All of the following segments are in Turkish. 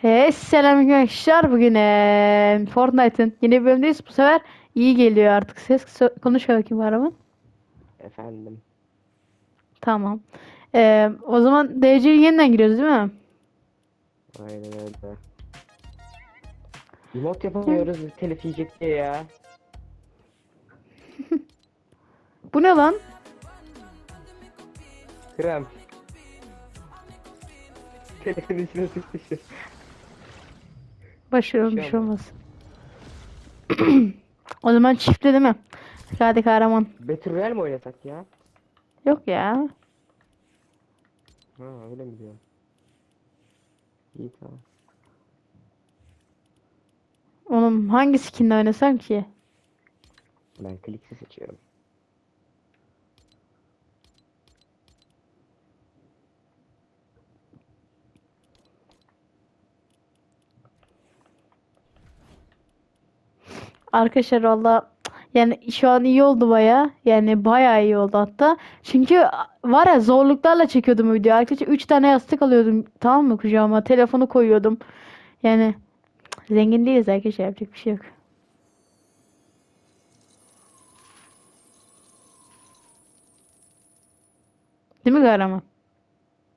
Hey selam arkadaşlar bugün Fortnite'ın yeni bir bölümdeyiz bu sefer iyi geliyor artık ses konuş bakayım Kahraman Efendim. tamam Eee, o zaman DC'ye yeniden giriyoruz değil mi Aynen öyle. Emot yapamıyoruz telif yiyecek diye ya. bu ne lan Krem. Telefon içine sıkışır. Başlıyorum bir şey şey olmaz o zaman çiftle değil mi hadi Kahraman Battle Royale mi oynasak ya? yok ya Ha öyle mi diyor? İyi tamam. oğlum hangi skinle oynasam ki Ben kliksi seçiyorum. Arkadaşlar valla yani şu an iyi oldu baya. Yani baya iyi oldu hatta. Çünkü var ya zorluklarla çekiyordum video. Arkadaşlar 3 tane yastık alıyordum. Tamam mı kucağıma? Telefonu koyuyordum. Yani zengin değiliz arkadaşlar. Yapacak bir şey yok. Değil mi kahraman?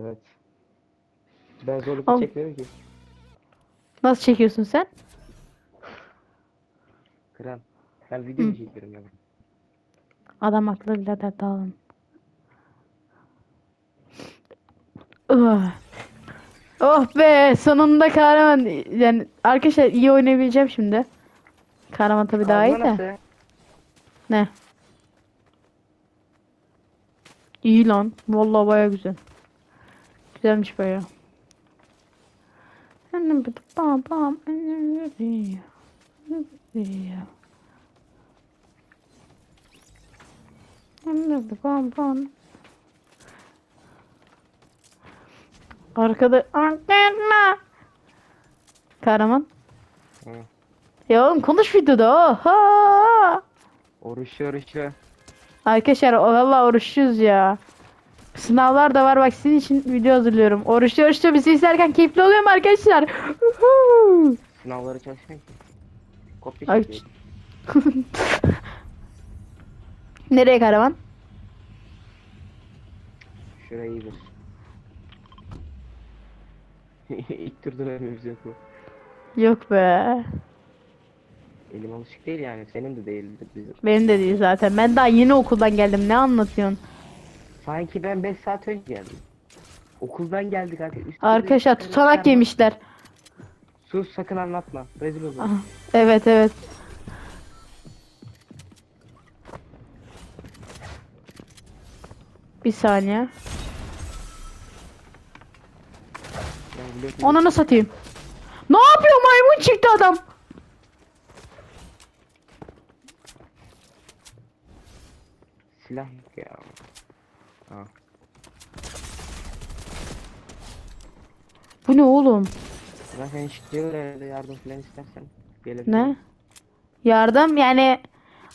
Evet. Ben zorluk Al. çekmiyorum ki. Nasıl çekiyorsun sen? Krem. Ben video mu çekiyorum ya? Adam haklı birader dağılın. Oh. oh be sonunda kahraman yani arkadaşlar iyi oynayabileceğim şimdi. Kahraman tabii daha iyi de. nasıl? Ne? İyi lan. Vallahi baya güzel. Güzelmiş baya. Bam bam. Bam bam. Arkada Arkada. Kahraman. Hı. Ya oğlum konuş videoda. Oha. Oruçlu oruçlu. Arkadaşlar valla oruçluyuz ya. Sınavlar da var bak sizin için video hazırlıyorum. Oruçlu oruçlu bizi izlerken keyifli oluyor mu arkadaşlar? Sınavları çalışmak ki. Kopya Ay, çekiyor. Nereye karavan? Şurayı bir. İlk tur dönememiz yok mu? Yok be. Elim alışık değil yani. Senin de değildir bizim. Benim de değil zaten. Ben daha yeni okuldan geldim. Ne anlatıyorsun? Sanki ben 5 saat önce geldim. Okuldan geldik artık. Üstümüze Arkadaşlar tutanak yemişler. Sus sakın anlatma. Rezil olur. Aha, Evet evet. Bir saniye. Ona nasıl satayım? Ne yapıyor maymun çıktı adam? Silah yok ya. Ha. Bu ne oğlum? Ben seni işliyor herhalde yardım falan istersen. Gelebilirim. Ne? Yardım yani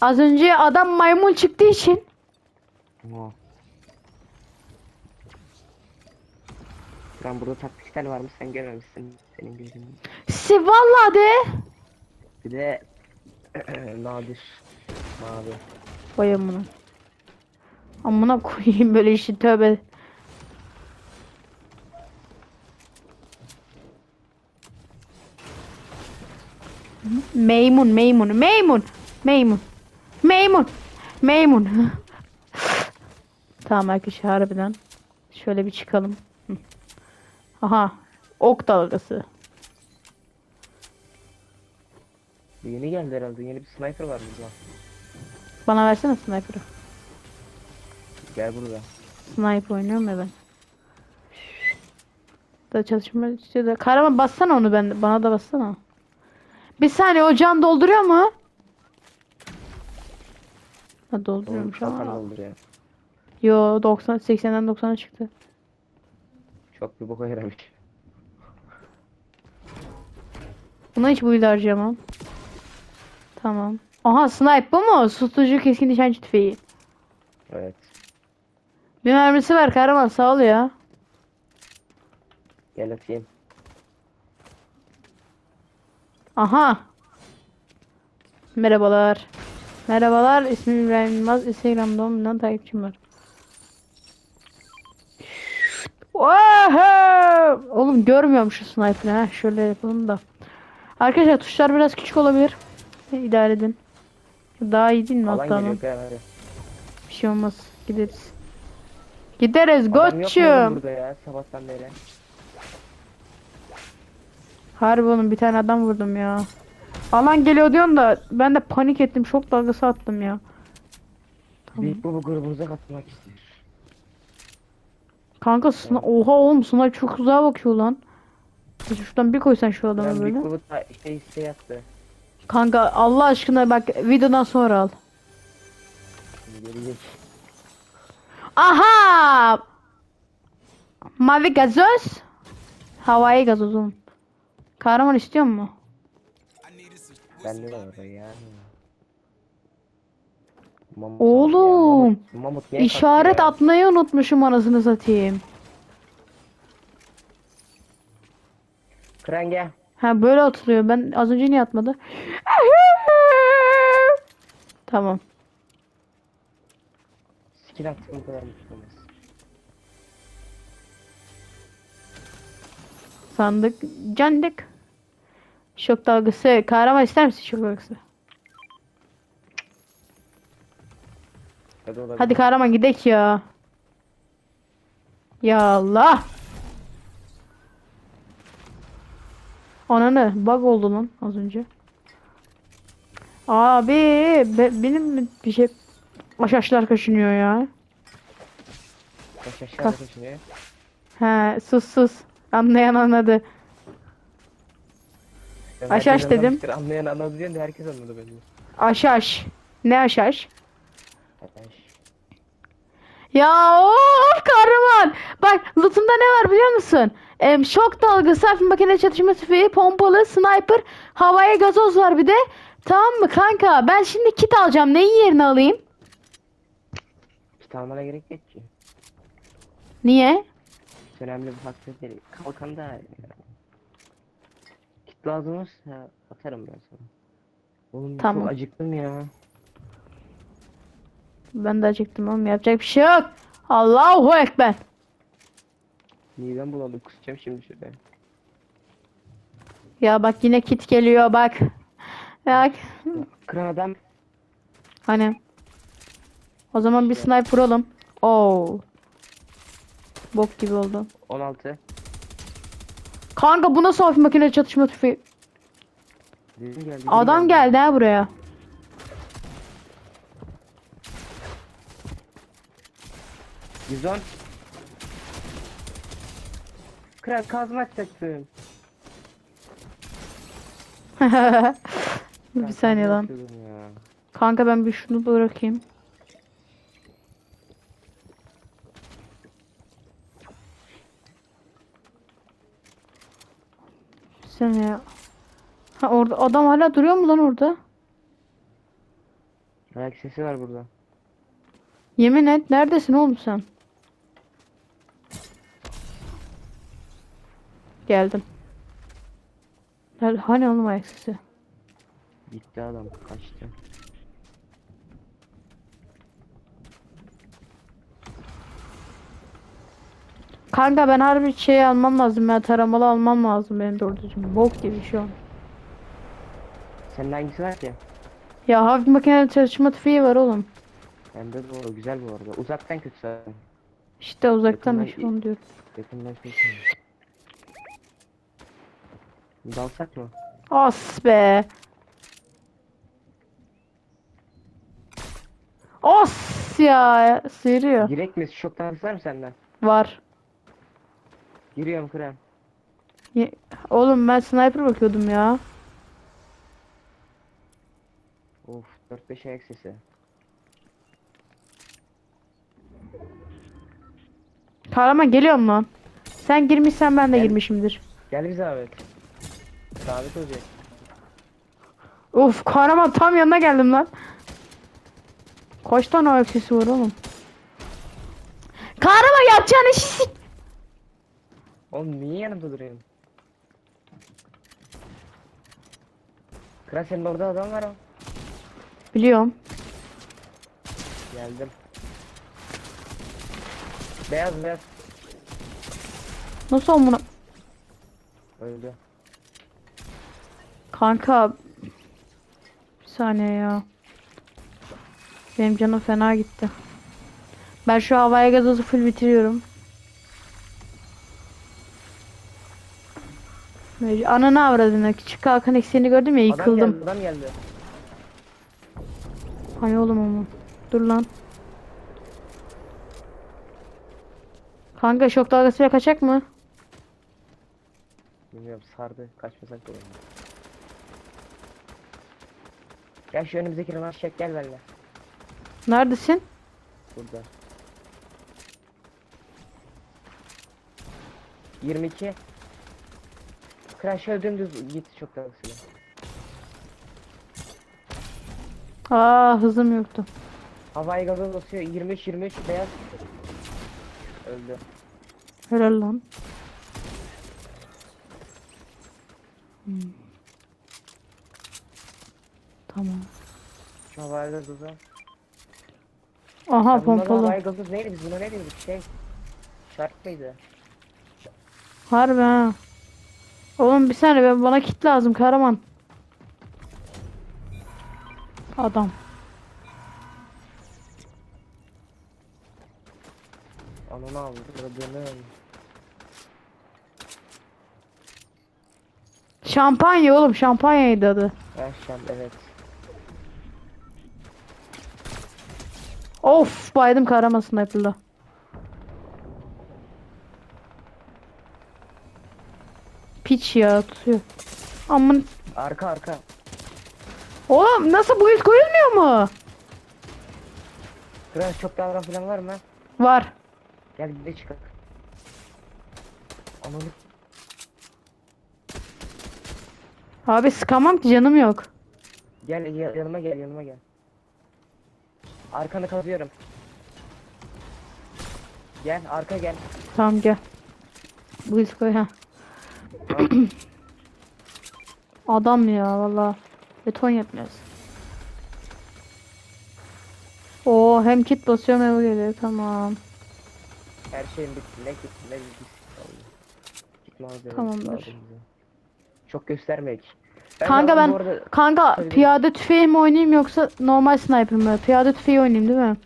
az önce adam maymun çıktığı için Oo. Ben burada taktiksel varmış sen görmemişsin senin gözünün. si vallahi de Bir de nadir. Mavi. Vay amına. Amına koyayım böyle işi tövbe. Meymun, meymun, meymun, meymun, meymun, meymun. tamam arkadaşlar harbiden. Şöyle bir çıkalım. Aha, ok dalgası. Yeni geldi herhalde yeni bir sniper var burada. Bana versene sniper'ı. Gel burada. Sniper oynuyorum ya ben. Da çalışma istiyor Kahraman bassana onu ben bana da bassana. Bir saniye o can dolduruyor mu? Ha dolduruyormuş Kalkan ama. dolduruyor. Yo 90 80'den 90'a çıktı. Çok bir boka yaramış. Buna hiç build harcayamam. Tamam. Aha snipe bu mu? Susturucu keskin nişancı tüfeği. Evet. Bir mermisi var kahraman sağ ol ya. Gel atayım. Aha. Merhabalar. Merhabalar. İsmim İbrahim Yılmaz. Instagram'da 10 milyon takipçim var. Wow! Oğlum görmüyorum şu sniper'ı. ha. Şöyle yapalım da. Arkadaşlar tuşlar biraz küçük olabilir. İdare edin. Daha iyi değil mi Alan hatta? geliyor. Bir şey olmaz. Gideriz. Gideriz Adam yok mu oğlum goçum. burada ya sabahtan beri. Harbi oğlum bir tane adam vurdum ya. Alan geliyor diyorsun da ben de panik ettim. Şok dalgası attım ya. Tamam. Büyük baba grubumuza katılmak istiyor. Kanka sına oha oğlum Suna çok uzağa bakıyor lan. Şuradan bir koysan şu adamı Ben böyle. büyük baba ta- şey şey yaptı. Kanka Allah aşkına bak videodan sonra al. Gelecek. Aha! Mavi gazoz. Havai gazoz oğlum. Kahraman istiyor mu? Bende de var ya. Mamut Oğlum, ya, Mamut, mamut İşaret ya? atmayı unutmuşum anasını satayım. Kren gel. Ha böyle atılıyor. Ben az önce niye atmadı? Tamam. Skill attım bu kadar mutlu Sandık. Candık. Şok dalgası. Kahraman ister misin şok dalgası? Hadi olabilir. Hadi kahraman gidek ya. Ya Allah. Ananı bug oldu lan az önce. Abi be- benim bir şey aşaşlar kaşınıyor ya. Kaç aşağıda kaçınıyor. He sus sus. Anlayan anladı. Aşaş herkes dedim. anlamıştır, Anlayan anladı diyen de herkes anladı beni. Aşaş. Ne aşaş? Aşaş. Ya of kahraman. Bak lootunda ne var biliyor musun? Em, şok dalgası, hafif makine çatışma tüfeği, pompalı, sniper, havaya gazoz var bir de. Tamam mı kanka? Ben şimdi kit alacağım. Neyin yerine alayım? Kit almana gerek yok ki. Niye? Önemli bir faktör değil. Kalkan da Kit lazım olursa atarım ben sana. Oğlum Tamam. çok acıktım ya. Ben de acıktım oğlum. Yapacak bir şey yok. Allahu Ekber. Midem bulandı kusacağım şimdi şuraya. Ya bak yine kit geliyor bak. Bak. Kıran adam Hani. O zaman bir sniper vuralım. Oo. Bok gibi oldu. 16. Kanka bu nasıl hafif makine çatışma tüfeği? Dedim geldi. Adam geldi ha buraya. 110. Kıran kazma atacaksın. bir saniye lan. Ya. Kanka ben bir şunu bırakayım. Saniye ya. Ha orada adam hala duruyor mu lan orada? Ayak sesi var burada. Yemin et neredesin oğlum sen? Geldim. Hani oğlum ayak sesi? Gitti adam kaçtı. Kanka ben harbi şey almam lazım ya taramalı almam lazım benim doğru düzgün. Bok gibi şu an. Senin hangisi var ki? Ya hafif makine çalışma tüfeği var oğlum. Bende de o güzel bu arada. Uzaktan kötü zaten. İşte uzaktan Yakından onu diyorum. Kötü. Dalsak mı? As be. Os ya sıyırıyor. Girek mi? Şoktan var mı senden? Var. Giriyorum krem. Ye- Oğlum ben sniper bakıyordum ya. Of 4-5 ayak sesi. Kahraman geliyorum lan. Sen girmişsen ben de Gel. girmişimdir. Gel bir zahmet. Sabit olacak. Of kahraman tam yanına geldim lan. Kaç tane ayak sesi var oğlum? Kahraman yapacağın işi sik- Oğlum niye yanımda duruyorsun? Kral senin orada adam var ama. Biliyorum. Geldim. Beyaz beyaz. Nasıl amına? Öldü. Kanka. Bir saniye ya. Benim canım fena gitti. Ben şu havaya gazozu full bitiriyorum. Mec- Ananı avradını. Küçük kalkan eksiğini gördüm ya Adam yıkıldım. geldi adam geldi. Hani oğlum ama. Dur lan. Kanka şok dalgasıyla kaçak mı? Bilmiyorum sardı. Kaçmasak da olur. Gel şu önümüzdeki rönar çek gel benimle. Neredesin? Burada. 22 Kral şöyle dümdüz git çok dalgasıyla. Aa hızım yoktu. Havai gazoz basıyor 23 23 beyaz. Öldü. Helal lan. Hmm. Tamam. Şu havai gazozu. Aha Ya pompalı. Havai gazoz neydi biz buna ne dedik şey. Şark mıydı? Harbi ha. Oğlum bir saniye ben bana kit lazım kahraman. Adam. Ananı avradını. Şampanya oğlum şampanyaydı adı. Ha şam evet. Of baydım kahraman sniper'la. Piç ya tutuyor. Amın. Arka arka. Oğlum nasıl bu ilk koyulmuyor mu? Kral çok davran falan var mı? Var. Gel bir de çıkak. Ananı Abi sıkamam ki canım yok. Gel ya- yanıma gel yanıma gel. Arkanı kazıyorum. Gel arka gel. Tamam gel. Bu ilk koy ha. Adam ya valla. Beton yetmez. Oo hem kit basıyorum hem geliyor tamam. Her şeyin bitti. Ne gitti ne Tamamdır. Çok göstermek. Kanka yalnız ben arada kanka Tabii. piyade tüfeği mi oynayayım yoksa normal sniper mı? Piyade tüfeği oynayayım değil mi?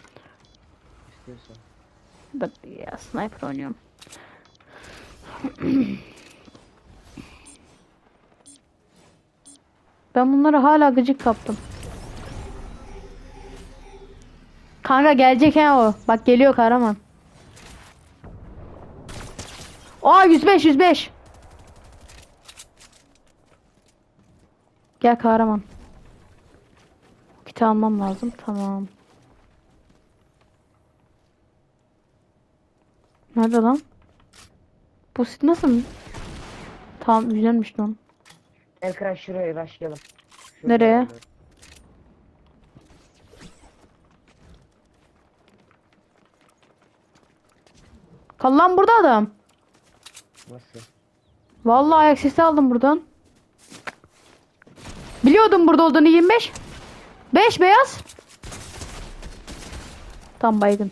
istiyorsan. Ben ya sniper oynuyorum. Ben bunları hala gıcık kaptım. Kanka gelecek ha o. Bak geliyor kahraman. Aa 105 105. Gel kahraman. Kiti almam lazım. Tamam. Nerede lan? Bu sit nasıl? Tamam güzelmiş lan. Gel kral şuraya başlayalım. Nereye? Kal lan burada adam. Nasıl? Vallahi ayak sesi aldım buradan. Biliyordum burada olduğunu 25. 5 beyaz. Tam baygın.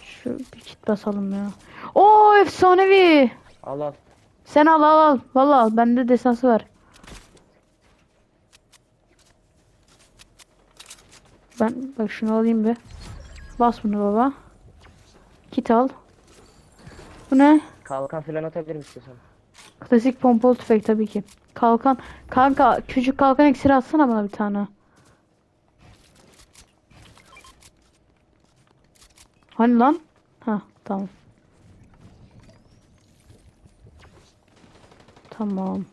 Şu bir kit basalım ya. Oo efsanevi. Al al. Sen al al al. Vallahi al. Bende destansı var. Ben bak şunu alayım bir. Bas bunu baba. Kit al. Bu ne? Kalkan falan atabilirim istiyorsan. Klasik pompalı tüfek tabii ki. Kalkan. Kanka küçük kalkan iksiri atsana bana bir tane. Hani lan? Ha tamam. Tamam.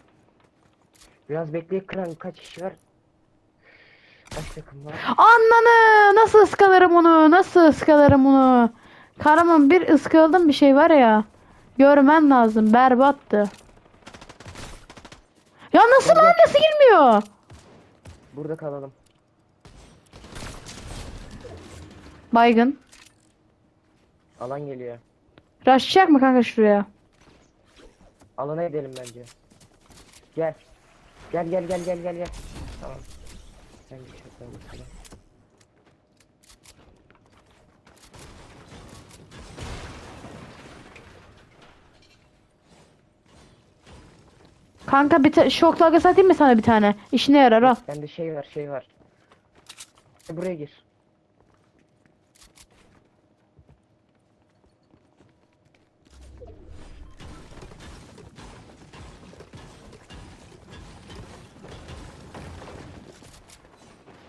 Biraz bekleyip kral kaç kişi var? Kaç takım var? Ananı nasıl ıskalarım onu? Nasıl ıskalarım onu? Kahraman bir ıskaladım bir şey var ya. Görmen lazım. Berbattı. Ya nasıl lan nasıl girmiyor? Burada kalalım. Baygın. Alan geliyor. Raşlayacak mı kanka şuraya? Alana gidelim bence. Gel. Gel gel gel gel gel gel. Tamam. Sen git şuradan bakalım. Kanka bir ta- şok dalgası atayım mı sana bir tane? İşine yarar al. Bende şey var şey var. Buraya gir.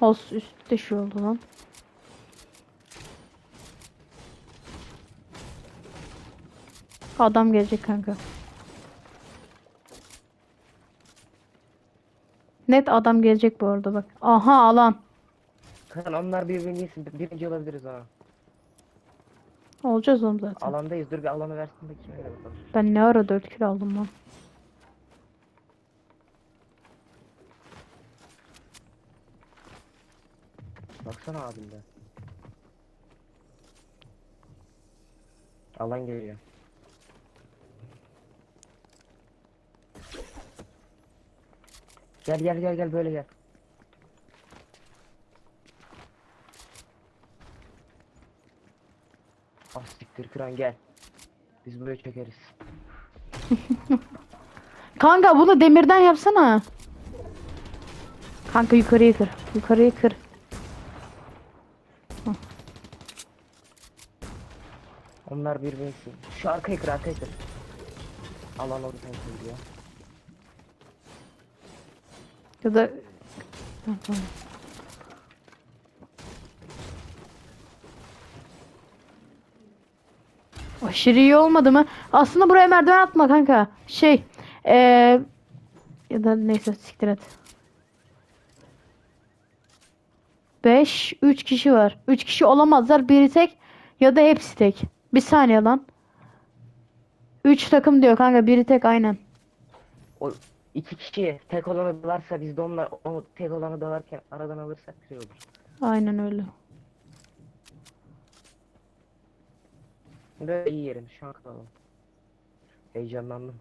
Os üstte şu oldu lan. Adam gelecek kanka. Net adam gelecek bu arada bak. Aha alan. Kan onlar birbirini. Birinci olabiliriz ha. Olacağız oğlum zaten. Alandayız. Dur bir alanı versin bakayım öyle bakalım. Ben ne ara 4 kilo aldım lan. Baksana abimde. Alan geliyor. Gel gel gel gel böyle gel. Ah siktir kıran gel. Biz buraya çökeriz. Kanka bunu demirden yapsana. Kanka yukarıyı kır. Yukarıyı kır. Onlar birbirini. Şu arkayı kır arkayı kır. Alan oradan geliyor. Ya da Ha, tamam. Aşırı iyi olmadı mı? Aslında buraya merdiven atma kanka. Şey, eee ya da neyse siktir et. 5 3 kişi var. 3 kişi olamazlar. Biri tek ya da hepsi tek. Bir saniye lan. 3 takım diyor kanka. Biri tek aynen. O iki kişi tek olanı dalarsa biz de onlar o tek olanı dalarken aradan alırsak güzel olur. Aynen öyle. Böyle iyi yerim şu an kalalım. Heyecanlandım.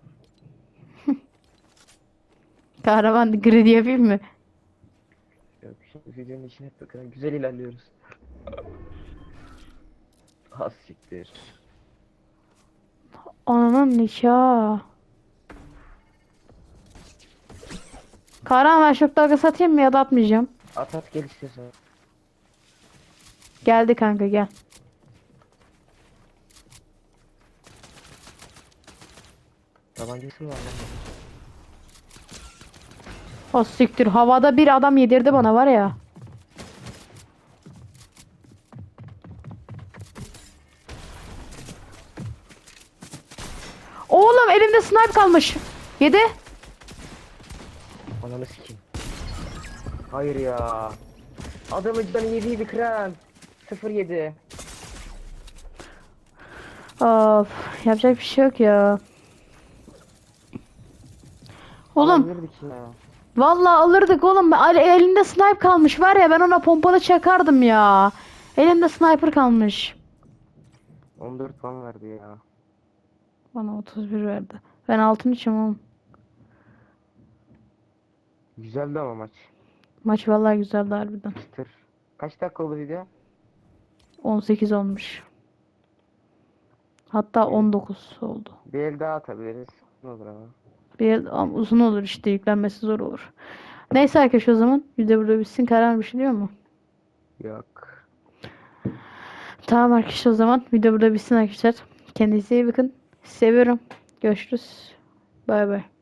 Kahraman grid yapayım mı? Yok şimdi videonun içine bakın güzel ilerliyoruz. Has siktir. Ananın nikahı. Kahraman ben şok dalgası atayım mı ya da atmayacağım. At at gel istiyorsan. Geldi kanka gel. Tabancası var lan? O siktir havada bir adam yedirdi bana var ya. Elimde sniper kalmış. Yedi. Ananı sikeyim. Hayır ya. Adamın canı yediydi kıran. 07. Of yapacak bir şey yok ya. Oğlum ya. Vallahi alırdık oğlum. Ali- Elinde sniper kalmış var ya ben ona pompalı çakardım ya. Elimde sniper kalmış. 14 puan verdi ya. Bana 31 verdi. Ben altın içim oğlum. Güzeldi ama maç. Maç vallahi güzeldi harbiden. Çıtır. Kaç dakika oldu video? 18 olmuş. Hatta 19 oldu. Bir el daha atabiliriz. Ne olur ama. Bir ama uzun olur işte yüklenmesi zor olur. Neyse arkadaşlar o zaman video burada bitsin. Karar bir şey diyor mu? Yok. Tamam arkadaşlar o zaman video burada bitsin arkadaşlar. Kendinize iyi bakın. Seviyorum. Görüşürüz. Bay bay.